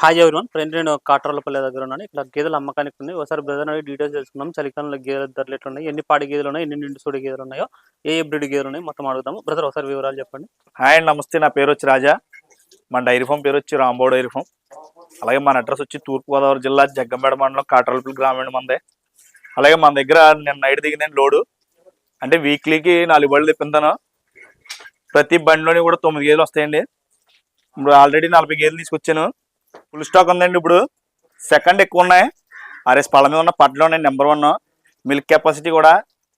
Hi everyone friend నేను కాట్రోలపల్లి దగ్గర ఉన్నాను. ఇక్కడ గేదెలు అమ్మకానికి ఉన్నాయి ఒకసారి బ్రదర్ అడిగి డీటెయిల్స్ తెలుసుకున్నాం చలికాలంలో గేదెల ధరలు ఎట్లా ఉన్నాయి ఎన్ని పాడి గేదెలు ఉన్నాయి? ఎన్ని నిండు సూడి గేదెలు ఉన్నాయో? ఏ ఏ బ్రీడ్ గేదెలు ఉన్నాయి మొత్తం అడుగుతాము బ్రదర్ ఒకసారి వివరాలు చెప్పండి. హాయ్ అండ్ నమస్తే. నా పేరు వచ్చి రాజా. మన డైరీ ఫామ్ పేరు వచ్చి రాంబో డైరీ ఫామ్. అలాగే మన అడ్రస్ వచ్చి తూర్పుగోదావరి జిల్లా జగ్గంపేట మండలం కాటరల్పల్లి గ్రామీణ మందే. అలాగే మన దగ్గర నేను నైట్ దిగిన లోడు. అంటే వీక్లీకి నాలుగు బళ్ళు తెప్పింతాను ప్రతి బండిలోని కూడా తొమ్మిది గేదెలు వస్తాయండి. ఇప్పుడు ఆల్రెడీ నలభై గేదెలు తీసుకొచ్చాను. ఫుల్ స్టాక్ ఉందండి ఇప్పుడు. సెకండ్ ఎక్కువ ఉన్నాయి. ఆర్ఎస్ పళ్ళ మీద ఉన్న పడ్లు ఉన్నాయి నెంబర్ వన్ మిల్క్ కెపాసిటీ కూడా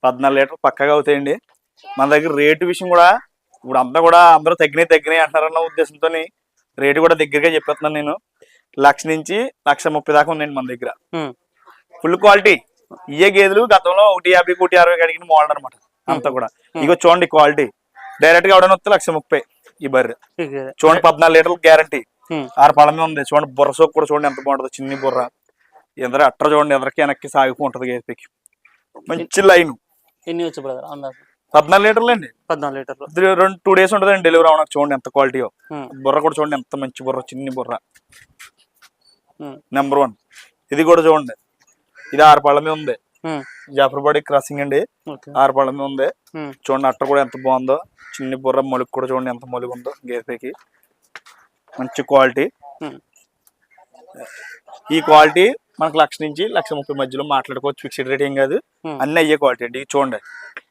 పద్నాలుగు లీటర్లు పక్కగా అవుతాయండి. మన దగ్గర రేటు విషయం కూడా ఇప్పుడు అంతా కూడా అందరూ తగ్గినాయి తగ్గినాయి అంటారన్న ఉద్దేశంతో రేటు కూడా దగ్గరగా చెప్పేస్తున్నాను నేను. లక్ష నుంచి లక్ష ముప్పై దాకా ఉందండి మన దగ్గర. ఫుల్ క్వాలిటీ ఇయే గేదెలు గతంలో ఒకటి యాభై ఒకటి అరవై అడిగిన మోడల్ అనమాట. అంతా కూడా. ఇగో చూడండి క్వాలిటీ డైరెక్ట్గా అవడానికి వస్తే లక్ష ముప్పై. ఈ బర్రె. చూడండి పద్నాలుగు లీటర్లు గ్యారంటీ. ఆరు పళ్ళమే ఉంది. చూడండి బుర్ర సోకు కూడా చూడండి ఎంత బాగుంటుందో. చిన్ని బుర్ర. ఎదర అట్ర చూడండి ఎదరకి వెనక్కి సాగిపోతుంది గేదెకి మంచి లైన్. ఎన్ని వచ్చు బ్రదర్ అందాజు. పద్నాలుగు లీటర్లు అండి పద్నాలుగు లీటర్లు. రెండు టూ డేస్ ఉంటుందండి డెలివరీ అవడానికి చూడండి ఎంత క్వాలిటీయో. బుర్ర కూడా చూడండి ఎంత మంచి బుర్ర చిన్ని బుర్ర. నెంబర్ వన్ ఇది కూడా చూడండి. ఇది ఆరు పళ్ళ మీద ఉంది. జాఫర్బాడి క్రాసింగ్ అండి. ఆరు పళ్ళ మీద ఉంది. చూడండి అట్ట కూడా ఎంత బాగుందో. చిన్ని బుర్ర మొలుగు కూడా చూడండి ఎంత మొలుగు ఉందో గేదెకి మంచి క్వాలిటీ. ఈ క్వాలిటీ మనకు లక్ష నుంచి లక్ష ముప్పై మధ్యలో మాట్లాడుకోవచ్చు. ఫిక్స్డ్ రేట్ ఏం కాదు. అన్ని అయ్యే క్వాలిటీ అండి. చూడండి.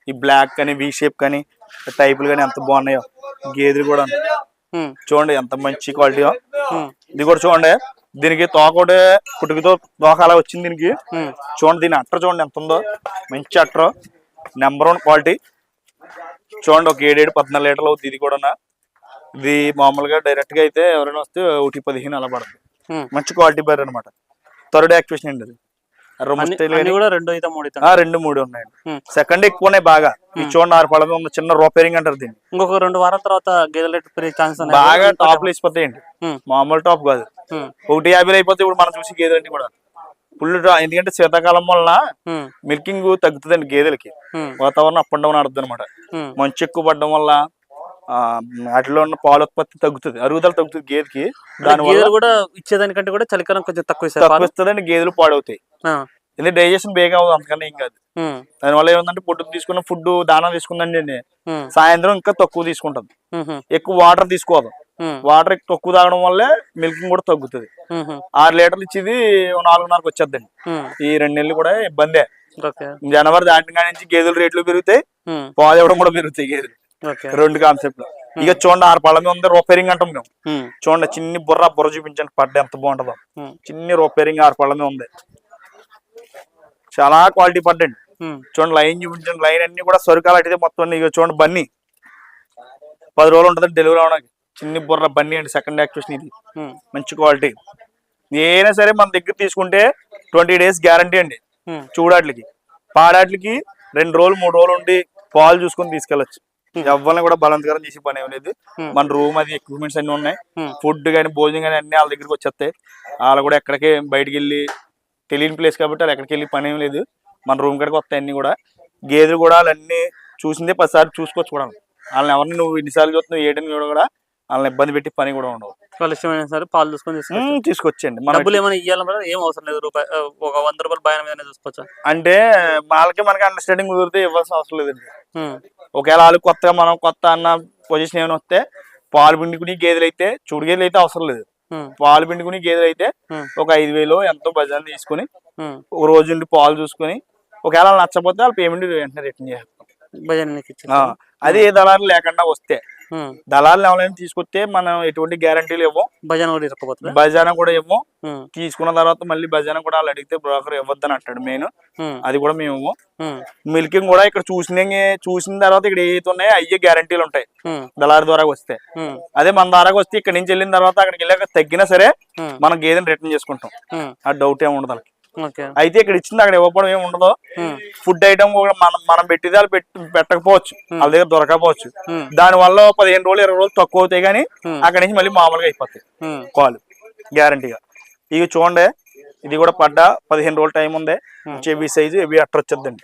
ఈ బ్లాక్ కానీ వి షేప్ కానీ టైపులు కానీ ఎంత బాగున్నాయో. గేదెలు కూడా. చూడండి ఎంత మంచి క్వాలిటీయో. Hmm. ఇది కూడా చూడండి. దీనికి తోక ఒకటి పుట్టుకతో తోక అలా వచ్చింది దీనికి. చూడండి దీని అట్ర చూడండి ఎంత ఉందో. మంచి అట్ర నెంబర్ వన్ క్వాలిటీ చూడండి ఒక ఏడేడు పద్నాలుగు లీటర్లు అవుతుంది ఇది కూడా ఇది మామూలుగా డైరెక్ట్గా అయితే ఎవరైనా వస్తే ఒకటి పదిహేను అలా పడుతుంది. మంచి క్వాలిటీ బర్రె అనమాట థర్డ్ యాక్టివేషన్ అండి అది? రెండు మూడు ఉన్నాయండి. సెకండ్ ఎక్కువ ఉన్నాయి బాగా. ఈ చూడండి ఆరు పళ్ళ మీద ఉన్న చిన్న రోపేరింగ్ అంటారు దీన్ని. ఇంకొక రెండు వారాల తర్వాత గేదెల ఛాన్స్ బాగా టాప్ వేసిపోతాయండి. మామూలు టాప్ కాదు. ఒకటి యాభై అయిపోతే ఇప్పుడు మనం చూసి గేదెలన్నీ కూడా. ఫుల్ ఎందుకంటే శీతాకాలం వలన మిల్కింగ్ తగ్గుతుందండి గేదెలకి వాతావరణం అప్ అండ్ డౌన్ ఆడుతుంది అనమాట మంచు ఎక్కువ పడడం వల్ల వాటిలో ఉన్న పాల ఉత్పత్తి తగ్గుతుంది అరుగుదల తగ్గుతుంది గేదెకి దాని కూడా ఇచ్చేదానికంటే కూడా చలికాలం కొంచెం తక్కువ తక్కువ. ఇస్తుందండి గేదెలు పాడవుతాయి. ఎందుకంటే డైజెషన్ బేగా అవ్వదు అంతకన్నా ఏం కాదు. దానివల్ల ఏముందంటే పొట్టు తీసుకున్న ఫుడ్ దానా తీసుకుందండి. సాయంత్రం ఇంకా తక్కువ తీసుకుంటుంది ఉహు. ఎక్కువ వాటర్ తీసుకోదు. వాటర్ తక్కువ తాగడం వల్లే మిల్కింగ్ కూడా తగ్గుతుంది. ఆరు లీటర్లు ఇచ్చేది నాలుగున్నరకు వచ్చేద్దండి. ఈ రెండు నెలలు కూడా ఇబ్బందే. జనవరి దాటిన నుంచి గేదెల రేట్లు పెరుగుతాయి. పాలు ఇవ్వడం కూడా పెరుగుతాయి గేదెలు. రెండు కాన్సెప్ట్ ఇక చూడండి ఆరు పళ్ళ మీద ఉంది రోపేరింగ్ అంటాం మేము. చూడండి చిన్ని బుర్ర బుర్ర చూపించండి పడ్డ ఎంత బాగుంటుందో. చిన్ని రోపేరింగ్ ఆరు పళ్ళ మీద ఉంది. చాలా క్వాలిటీ పడ్డండి. చూడండి లైన్ చూపించండి లైన్ అన్ని కూడా సరుకాలు అడిగితే మొత్తం ఇక చూడండి బన్నీ. పది రోజులు ఉంటుంది డెలివరీ అవడానికి. చిన్ని బుర్ర బన్నీ అండి సెకండ్ యాక్టివేషన్ ఇది. ఉమ్. మంచి క్వాలిటీ ఏదైనా సరే మన దగ్గర తీసుకుంటే ట్వంటీ డేస్ గ్యారంటీ అండి. ఉమ్. చూడాట్లకి. పాడాట్లకి రెండు రోజులు మూడు రోజులు ఉండి పాలు చూసుకొని తీసుకెళ్ళచ్చు. ఎవరిని కూడా బలవంతకరం చేసే పని ఏం లేదు. Hmm. మన రూమ్ అది ఎక్విప్మెంట్స్ అన్ని ఉన్నాయి. Hmm. ఫుడ్ కానీ భోజనం కానీ అన్ని వాళ్ళ దగ్గరికి వచ్చేస్తాయి. వాళ్ళు కూడా ఎక్కడికి బయటికి వెళ్ళి తెలియని ప్లేస్ కాబట్టి వాళ్ళు ఎక్కడికి వెళ్ళి పని ఏం లేదు. మన రూమ్ కాడికి వస్తాయి అన్ని కూడా. గేదెలు కూడా వాళ్ళన్నీ చూసిందే పదిసార్లు చూసుకోవచ్చు కూడా వాళ్ళని. ఎవరిని నువ్వు ఎన్నిసార్లు చూస్తున్నావు ఏటని కూడా వాళ్ళని ఇబ్బంది పెట్టి పని కూడా ఉండవు వాళ్ళ ఇష్టమైన సరే పాలు చూసుకొని తీసుకొచ్చేయండి మన డబ్బులు ఏమైనా ఇవ్వాలి ఏం అవసరం లేదు రూపాయి ఒక వంద రూపాయలు భయం మీద చూసుకోవచ్చా అంటే వాళ్ళకి మనకి అండర్స్టాండింగ్ కుదిరితే ఇవ్వాల్సిన అవసరం లేదండి. ఒకవేళ వాళ్ళు కొత్తగా మనం కొత్త అన్న పొజిషన్ ఏమైనా వస్తే పాలు పిండుకుని గేదెలు అయితే చూడు గేదెలు అయితే అవసరం లేదు. పాలు పిండుకుని గేదెలు అయితే. ఒక ఐదు వేలు ఎంతో బజార్ తీసుకుని. ఒక రోజు పాలు చూసుకుని ఒకవేళ వాళ్ళు నచ్చకపోతే వాళ్ళు పేమెంట్ వెంటనే రిటర్న్ చేస్తారు ఆ, అదే ఏ దళాలు లేకుండా వస్తే. దళాలు ఎవరైనా తీసుకొస్తే మనం ఎటువంటి గ్యారంటీలు ఇవ్వం భజన కూడా బజానా కూడా ఇవ్వం. తీసుకున్న తర్వాత మళ్ళీ బజానా కూడా వాళ్ళు అడిగితే బ్రోకర్ ఇవ్వద్దని అంటాడు మెయిన్. అది కూడా మేము ఇవ్వం. మిల్కింగ్ కూడా ఇక్కడ చూసిన చూసిన తర్వాత ఇక్కడ ఏవైతే ఉన్నాయో అయ్యే గ్యారంటీలు ఉంటాయి. దళారి ద్వారా వస్తే. అదే మన ద్వారా వస్తే ఇక్కడ నుంచి వెళ్ళిన తర్వాత అక్కడికి వెళ్ళాక తగ్గినా సరే. మనం గేదెని రిటర్న్ చేసుకుంటాం. ఆ డౌట్ ఏమి ఉండదు అయితే ఇక్కడ ఇచ్చింది అక్కడ ఇవ్వకపోవడం ఏమి ఉండదు. ఫుడ్ ఐటమ్ కూడా మనం మనం పెట్టేది వాళ్ళు పెట్టి పెట్టకపోవచ్చు వాళ్ళ దగ్గర దొరకకపోవచ్చు ఉమ్. దాని వల్ల పదిహేను రోజులు ఇరవై రోజులు తక్కువ అవుతాయి కానీ. అక్కడ నుంచి మళ్ళీ మామూలుగా అయిపోతాయి. పాలు గ్యారంటీగా ఇవి చూడండి ఇది కూడా పడ్డా పదిహేను రోజులు టైం ఉంది. చెవి సైజు ఇవి అట్ర వచ్చేద్దండి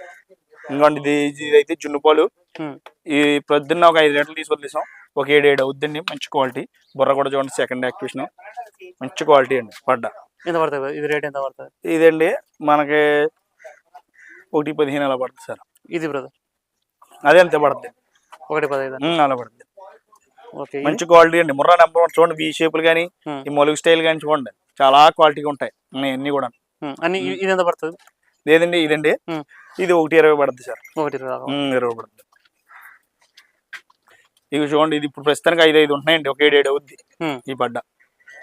ఇంకోండి ఇది అయితే జున్ను పాలు. ఉమ్, ఈ ప్రొద్దున్న ఒక ఐదు లీటర్లు తీసుకొని తీసాం. ఒక ఏడు ఏడు అవుద్దండి మంచి క్వాలిటీ. బుర్ర కూడా చూడండి సెకండ్ యాక్టివేషన్ మంచి క్వాలిటీ అండి పడ్డ. ఎంత పడుతుంది? ఇది రేట్ ఎంత పడుతుంది ఇదండి మనకి ఒకటి పదిహేను అలా పడుతుంది సార్. ఇది బ్రదర్? అదే అంతే పడుతుంది. ఒకటి పదహైదు ఉమ్, అలా పడుతుంది. మంచి క్వాలిటీ అండి. ముర్రా నెంబర్ వన్ చూడండి వీ షేపులు కానీ ఈ మొలుగు స్టైల్ కానీ చూడండి. చాలా క్వాలిటీగా ఉంటాయి. అన్ని కూడా అన్ని ఇది ఎంత పడుతుంది? లేదండి ఇదండి. ఇది ఒకటి ఇరవై పడుతుంది సార్. ఒకటి ఇరవై పడుతుంది ఇవి చూడండి ఇది ఇప్పుడు ప్రస్తుతానికి ఐదు ఐదు ఉంటున్నాయండి. ఒక ఏడు ఏడు అవుద్ది ఈ పడ్డ.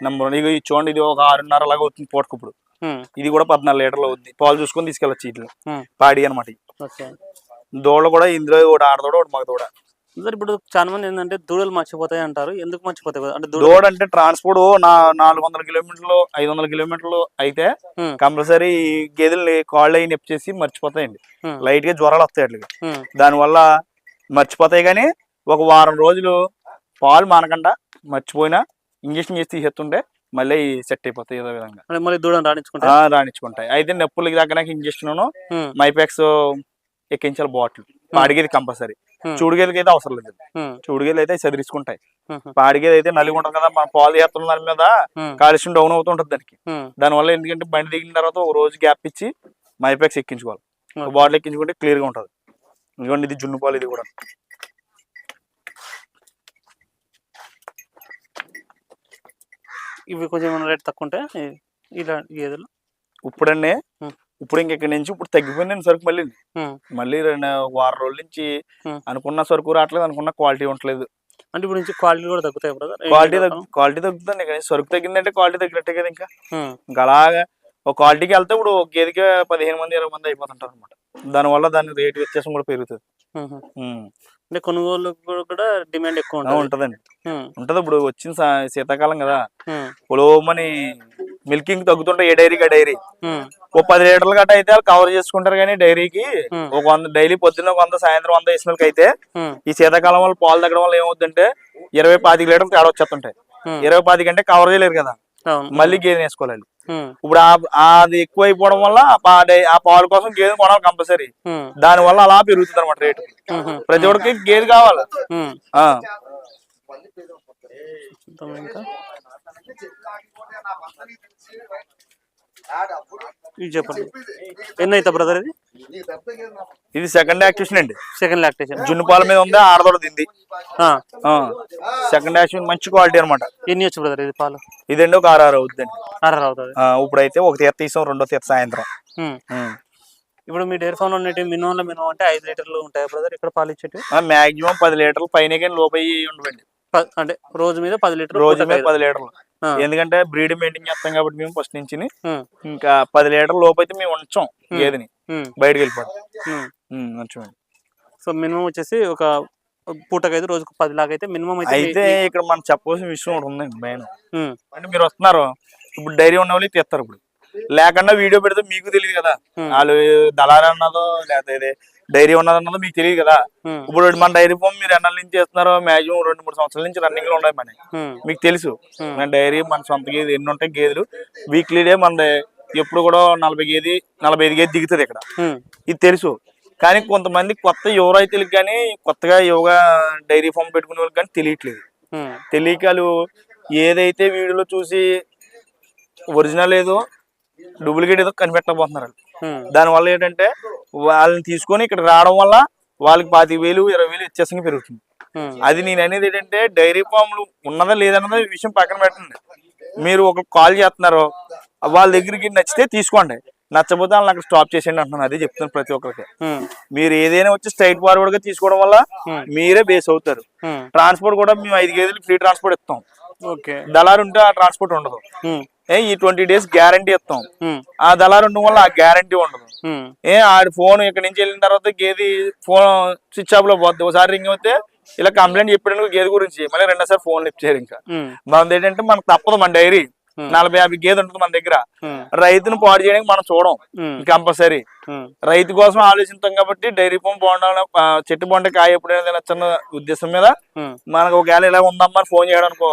నెంబర్ వన్ ఇక ఇది చూడండి ఇది ఒక ఆరున్నర లాగా అవుతుంది పూటకు ఇప్పుడు. ఉమ్, ఇది కూడా పద్నాలుగు లీటర్లు అవుద్ది. పాలు చూసుకొని తీసుకెళ్ళచ్చు ఇట్లా పాడి అనమాట దూడలు కూడా ఇందులో ఒకటి ఆడదోడ ఒకటి మగ దూడ సార్ ఇప్పుడు చాలా మంది ఏంటంటే దూడలు మర్చిపోతాయి అంటారు. ఎందుకు మర్చిపోతాయి? అంటే దూడ దూడ అంటే ట్రాన్స్పోర్ట్ నా నాలుగు వందల కిలోమీటర్లు ఐదు వందల కిలోమీటర్లు అయితే కంపల్సరీ గేదెల్ని కాళ్ళు అయి నొప్పేసి మర్చిపోతాయండి. ఉమ్, లైట్గా జ్వరాలు వస్తాయి అట్లకి ఉమ్, దానివల్ల మర్చిపోతాయి కానీ ఒక వారం రోజులు పాలు మానకుండా మర్చిపోయినా ఇంజక్షన్ చేసి తీసేస్తుంటే మళ్ళీ సెట్ అయిపోతాయి ఏదో విధంగా. మళ్ళీ దూడను రాణించుకుంటా ఆ, రాణించుకుంటాయి. అయితే నొప్పులకి దగ్గర ఇంజక్షన్ మైపాక్స్ ఎక్కించాలి బాటిల్. పాడిగేది కంపల్సరీ. ఉమ్, చూడిగేదికి అయితే అవసరం లేదు. ఉమ్, చూడిగేది అయితే చదిరించుకుంటాయి పాడిగేది అయితే నలిగి ఉంటుంది కదా మన పాలు చేస్తున్న దాని మీద కాలుష్యం డౌన్ అవుతుంటది దానికి. దానివల్ల ఎందుకంటే బండి దిగిన తర్వాత ఒక రోజు గ్యాప్ ఇచ్చి మైపాక్స్ ఎక్కించుకోవాలి. బాటిల్ ఎక్కించుకుంటే క్లియర్గా ఉంటుంది. ఇదిగోండి ఇది జున్ను పాలు ఇది కూడా. ఇవి కొంచెం ఏమైనా రేట్ తక్కువ ఉంటాయి ఇలా గేదెలు ఇప్పుడండి. ఇప్పుడు ఇంకెక్కడి నుంచి ఇప్పుడు తగ్గిపోయిందండి సరుకు మళ్ళీ. మళ్ళీ రెండు వారం రోజుల నుంచి. అనుకున్న సరుకు రావట్లేదు అనుకున్న క్వాలిటీ ఉండట్లేదు. అంటే ఇప్పుడు నుంచి క్వాలిటీ కూడా తగ్గుతాయి బ్రదర్ క్వాలిటీ క్వాలిటీ తగ్గుతుంది ఇక్కడ సరుకు తగ్గిందంటే క్వాలిటీ తగ్గినట్టే కదా ఇంకా. ఇంకా అలాగా ఒక క్వాలిటీకి వెళ్తే ఇప్పుడు ఒక గేదెకి పదిహేను మంది ఇరవై మంది అయిపోతుంటారు అనమాట దానివల్ల దాని రేటు వ్యత్యాసం కూడా పెరుగుతుంది. అంటే కొనుగోలు కూడా డిమాండ్ ఎక్కువ ఉంటదండి. ఉంటది ఇప్పుడు వచ్చిన శీతాకాలం కదా. ఉమ్, పొలోమని మిల్కింగ్ తగ్గుతుంటాయి ఏ డైరీకి డైరీ? ఓ పది లీటర్లు గట్ట అయితే వాళ్ళు కవర్ చేసుకుంటారు కానీ డైరీకి ఒక వంద డైలీ పొద్దున్న ఒక వంద సాయంత్రం వంద వాళ్ళకి అయితే ఈ శీతాకాలం వల్ల పాలు తగ్గడం వల్ల ఏమవుతుందంటే ఇరవై పాతిక లీటర్లు తేడా వచ్చేస్తుంటాయి. ఇరవై పాతిక అంటే కవర్ చేయలేరు కదా. మళ్ళీ గేదె వేసుకోవాలి ఇప్పుడు అది ఎక్కువ అయిపోవడం వల్ల ఆ పాలు కోసం గేదె కొనాలి కంపల్సరీ. దాని వల్ల అలా పెరుగుతుంది అనమాట రేటు ప్రతి ఒక్కరికి గేదె కావాలి. ఇది చెప్పండి. ఎన్ని అవుతా బ్రదర్ ఇది? ఇది సెకండ్ యాక్టివేషన్ అండి. సెకండ్ లాక్టేషన్ జున్ను పాల మీద ఉంది ఆడదోడ దింది సెకండ్ యాక్టివేషన్ మంచి క్వాలిటీ అనమాట ఎన్ని వచ్చు బ్రదర్ ఇది పాలు? ఇదండి ఒక ఆరు ఆరు అవుతుందండి అర అవుతుంది. ఆ, ఇప్పుడైతే ఒక తీర్థ తీసాం రెండో తీర్థ సాయంత్రం. ఉం. ఇప్పుడు మీ డైరీ ఫామ్లో ఉన్నట్టు మినిమం మినిమం అంటే ఐదు లీటర్లు ఉంటాయి బ్రదర్ ఇక్కడ పాలు ఇచ్చేటి ఆ, మాక్సిమం పది లీటర్లు పైన కానీ లోపయి ఉండవండి అంటే రోజు మీద పది లీటర్లు రోజు మీద పది లీటర్లు. ఎందుకంటే బ్రీడ్ మెయింటైన్ చేస్తాం కాబట్టి మేము ఫస్ట్ నుంచి ఇంకా పది లీటర్ల లోపు అయితే మేము ఉంచాం గేదెని. బయటకు వెళ్ళిపోతాం ఉంచమండి. సో మినిమం వచ్చేసి ఒక పూటకి అయితే రోజుకు పది లాగా అయితే మినిమం అయితే అయితే ఇక్కడ మనం చెప్పవలసిన విషయం ఒకటి ఉందండి మెయిన్. అంటే మీరు వస్తున్నారు ఇప్పుడు డైరీ ఉన్న వాళ్ళు తెస్తారు ఇప్పుడు. లేకుండా వీడియో పెడితే మీకు తెలియదు కదా. వాళ్ళు దళారి అన్నదో లేకపోతే డైరీ ఉన్నది అన్నదో మీకు తెలియదు కదా. ఇప్పుడు మన డైరీ ఫామ్ మీరు ఎన్నాళ్ళ నుంచి చేస్తున్నారో మాక్సిమం రెండు మూడు సంవత్సరాల నుంచి రన్నింగ్లో ఉన్నాయి మన మీకు తెలుసు. మన డైరీ మన సొంత గేదె ఎన్ని ఉంటాయి గేదెలు. వీక్లీ డే మన ఎప్పుడు కూడా నలభై గేది నలభై ఐదు గేది దిగుతుంది ఇక్కడ. ఇది తెలుసు. కానీ కొంతమంది కొత్త యువ రైతులకు కానీ కొత్తగా యువగా డైరీ ఫామ్ పెట్టుకునే వాళ్ళకి కానీ తెలియట్లేదు. ఉమ్, తెలియక వాళ్ళు ఏదైతే వీడియోలో చూసి ఒరిజినల్ ఏదో డూప్లికేట్ ఏదో. ఉమ్, దానివల్ల ఏంటంటే వాళ్ళని తీసుకొని ఇక్కడ రావడం వల్ల వాళ్ళకి పాతిక వేలు ఇరవై వేలు వ్యత్యాసంగా పెరుగుతుంది. అది నేను అనేది ఏంటంటే డైరీ ఫామ్లు ఉన్నదా లేదన్నదా ఈ విషయం పక్కన పెట్టండి. మీరు ఒక కాల్ చేస్తున్నారు వాళ్ళ దగ్గరికి నచ్చితే తీసుకోండి. నచ్చకపోతే వాళ్ళని అక్కడ స్టాప్ చేసేయండి అంటున్నాను. అదే చెప్తాను ప్రతి ఒక్కరికి. మీరు ఏదైనా వచ్చి స్ట్రైట్ ఫార్వర్డ్గా తీసుకోవడం వల్ల. మీరే బేస్ అవుతారు. ట్రాన్స్పోర్ట్ కూడా మేము ఐదు గేదెలు ఫ్రీ ట్రాన్స్పోర్ట్ ఇస్తాం. ఓకే. దళారు ఉంటే ఆ ట్రాన్స్పోర్ట్ ఉండదు. ఈ ట్వంటీ డేస్ గ్యారంటీ ఇస్తాం. ఆ దళారు ఉండడం వల్ల ఆ గ్యారంటీ ఉండదు. ఏ ఆడి ఫోన్ ఇక్కడ నుంచి వెళ్ళిన తర్వాత గేది ఫోన్ స్విచ్ ఆఫ్లో పోద్ది. ఒకసారి రింగ్ అవుతే ఇలా కంప్లైంట్ చెప్పాడు గేదె గురించి మళ్ళీ రెండోసారి ఫోన్ లిఫ్ట్ చేయరు ఇంకా మనది ఏంటంటే మనకు తప్పదు మన డైరీ. నలభై యాభై గేదె ఉంటుంది మన దగ్గర. రైతును పాడు చేయడానికి మనం చూడం. కంపల్సరీ. రైతు కోసం ఆలోచిస్తాం కాబట్టి డైరీ ఫామ్ బాగుండాలని ఆ, చెట్టు బాగుంటే కాయ ఎప్పుడైనా తినొచ్చన్న ఉద్దేశం మీద మనకు ఒకవేళ ఇలా ఉందమ్మా అని ఫోన్ చేయడం అనుకో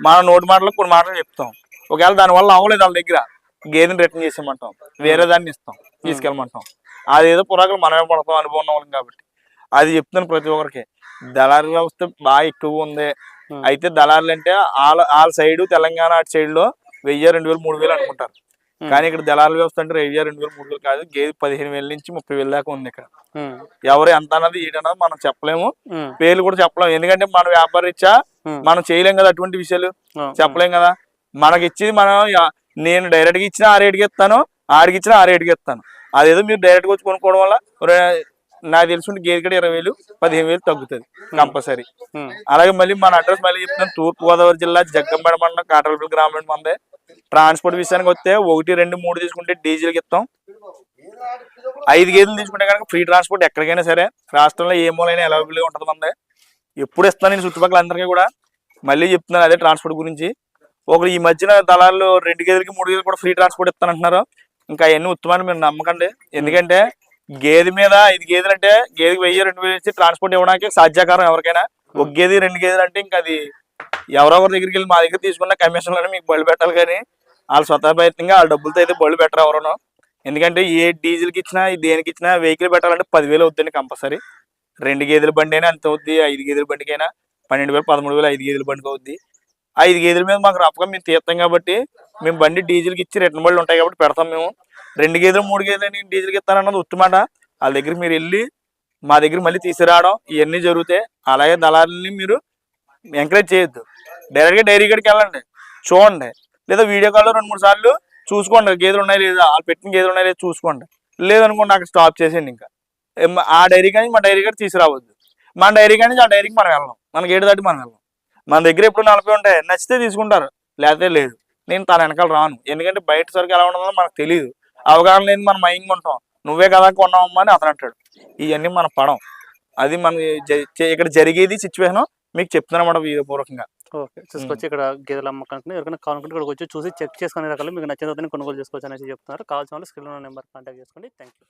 మన నోటి మాటలు కొన్ని మాటలు చెప్తాం. ఒకవేళ దానివల్ల అవ్వలేదు వాళ్ళ దగ్గర గేదెని రిటర్న్ చేసేయమంటాం. వేరే దాన్ని ఇస్తాం తీసుకెళ్ళమంటాం. అదేదో పురాకులు మనమే పడతాం అనుభవం ఉన్న వాళ్ళం కాబట్టి. అది చెప్తున్నాను ప్రతి ఒక్కరికి. దళారీ వ్యవస్థ బాగా ఎక్కువ ఉంది. అయితే దళారులు అంటే వాళ్ళ వాళ్ళ సైడ్ తెలంగాణ అటు సైడ్లో వెయ్యి రెండు వేలు మూడు వేలు అనుకుంటారు. కానీ ఇక్కడ దళారుల వ్యవస్థ అంటే వెయ్యి రెండు వేలు మూడు వేలు కాదు. గేది పదిహేను వేల నుంచి ముప్పై వేల దాకా ఉంది ఇక్కడ. ఎవరు ఎంత అన్నది ఏంటన్నది మనం చెప్పలేము. పేర్లు కూడా చెప్పలేము. ఎందుకంటే మన వ్యాపార ఇచ్చా. మనం చేయలేం కదా అటువంటి విషయాలు. చెప్పలేం కదా. మనకి ఇచ్చేది మనం నేను డైరెక్ట్గా ఇచ్చినా ఆ రేటుకి ఇస్తాను ఆడికి ఇచ్చినా ఆ రేటుకి ఇస్తాను. అదేదో మీరు డైరెక్ట్గా వచ్చి కొనుక్కోవడం వల్ల నాకు తెలుసుంటే గేదె కూడా ఇరవై వేలు పదిహేను వేలు తగ్గుతుంది కంపల్సరీ. అలాగే మళ్ళీ మన అడ్రస్ మళ్ళీ చెప్తున్నాను తూర్పు గోదావరి జిల్లా జగ్గంపేట మండలం కాటలపల్లి గ్రామం మందే ట్రాన్స్పోర్ట్ విషయానికి వస్తే ఒకటి రెండు మూడు తీసుకుంటే డీజిల్కి ఇస్తాం. ఐదు గేదెలు తీసుకుంటే కనుక ఫ్రీ ట్రాన్స్పోర్ట్ ఎక్కడికైనా సరే రాష్ట్రంలో ఏ మూలైనా అవైలబుల్గా ఉంటుంది మందే. ఎప్పుడు ఇస్తాను నేను చుట్టుపక్కల అందరికీ కూడా. మళ్ళీ చెప్తున్నాను అదే ట్రాన్స్పోర్ట్ గురించి. ఒకరు ఈ మధ్యన దళాలు రెండు గేదెలకి మూడు గేదెలు కూడా ఫ్రీ ట్రాన్స్పోర్ట్ ఇస్తానంటున్నారు. ఇంకా అవన్నీ ఉత్తమాన్ని మీరు నమ్మకండి. ఎందుకంటే గేదె మీద ఐదు గేదెలు అంటే గేదెకి వెయ్యి రెండు వేలు ఇచ్చి ట్రాన్స్పోర్ట్ ఇవ్వడానికి సాధ్యకారం ఎవరికైనా. ఒక గేదె రెండు గేదెలు అంటే ఇంకా అది ఎవరెవరి దగ్గరికి వెళ్ళి మా దగ్గర తీసుకున్న కమిషన్లోనే మీకు బళ్ళు పెట్టాలి కానీ వాళ్ళు స్వతహా ప్రయత్నంగా వాళ్ళ డబ్బులతో అయితే బళ్ళు పెట్టరు ఎవరును. ఎందుకంటే ఏ డీజిల్కి ఇచ్చినా దేనికి ఇచ్చినా వెహికల్ పెట్టాలంటే పదివేలు అవుతుంది కంపల్సరీ. రెండు గేదెల బండి అయినా అంత అవుద్ది? ఐదు గేదెల బండికైనా పన్నెండు వేలు పదమూడు వేలు ఐదు గేదెల బండికి అవుద్ది. ఐదు గేదెల మీద మాకు రఫ్గా మేము తీస్తాం కాబట్టి మేము బండి డీజిల్కి ఇచ్చి రిటర్న్ బళ్ళు ఉంటాయి కాబట్టి పెడతాం మేము. రెండు గేదెలు మూడు గేదెలు నేను డీజిల్కి ఇస్తానన్నది ఉత్తమాట. వాళ్ళ దగ్గర మీరు వెళ్ళి మా దగ్గర మళ్ళీ తీసుకురావడం ఇవన్నీ జరుగుతాయి అలాగే దళాలని మీరు ఎంకరేజ్ చేయొద్దు. డైరెక్ట్గా డైరీ కాడికి వెళ్ళండి. చూడండి. లేదా వీడియో కాల్లో రెండు మూడు సార్లు చూసుకోండి. గేదెలు ఉన్నాయి లేదా? వాళ్ళు పెట్టిన గేదెలు ఉన్నాయి లేదా చూసుకోండి. లేదనుకోండి అక్కడ స్టాప్ చేసేయండి ఇంకా. ఆ డైరీ కానీ మా డైరీ కాడ తీసుకురావద్దు. మన డైరీ కానీ ఆ డైరీకి మనం వెళ్ళాం. మన గేటు దాటి మనం వెళ్ళాం. మన దగ్గర ఎప్పుడు నలభై ఉంటాయి. నచ్చితే తీసుకుంటారు. లేకపోతే లేదు. నేను తన వెనకాల రాను. ఎందుకంటే బయట సరికి ఎలా ఉండదో మనకు తెలియదు అవగాహన లేని మనం మైంగ్ ఉంటాం. నువ్వే కదా కొన్నావమ్మా అని అతను అంటాడు. ఇవన్నీ మన పడం. అది మన ఇక్కడ జరిగేది సిచ్యువేషన్ మీకు చెప్తున్నమాట వీధపూర్వకంగా ఓకే. చూసుకొచ్చి ఇక్కడ గేదెల అమ్మకానికి ఎవరికైనా కావాలనుకుంటే ఇక్కడికి వచ్చి చూసి చెక్ చేసుకునే రకాలు మీకు నచ్చిన కొనుగోలు చేసుకోవచ్చు అనేసి చెప్తున్నారు. కావాల్సిన వాళ్ళు స్క్రీన్ నెంబర్ కాంటాక్ట్ చేసుకోండి. Thank you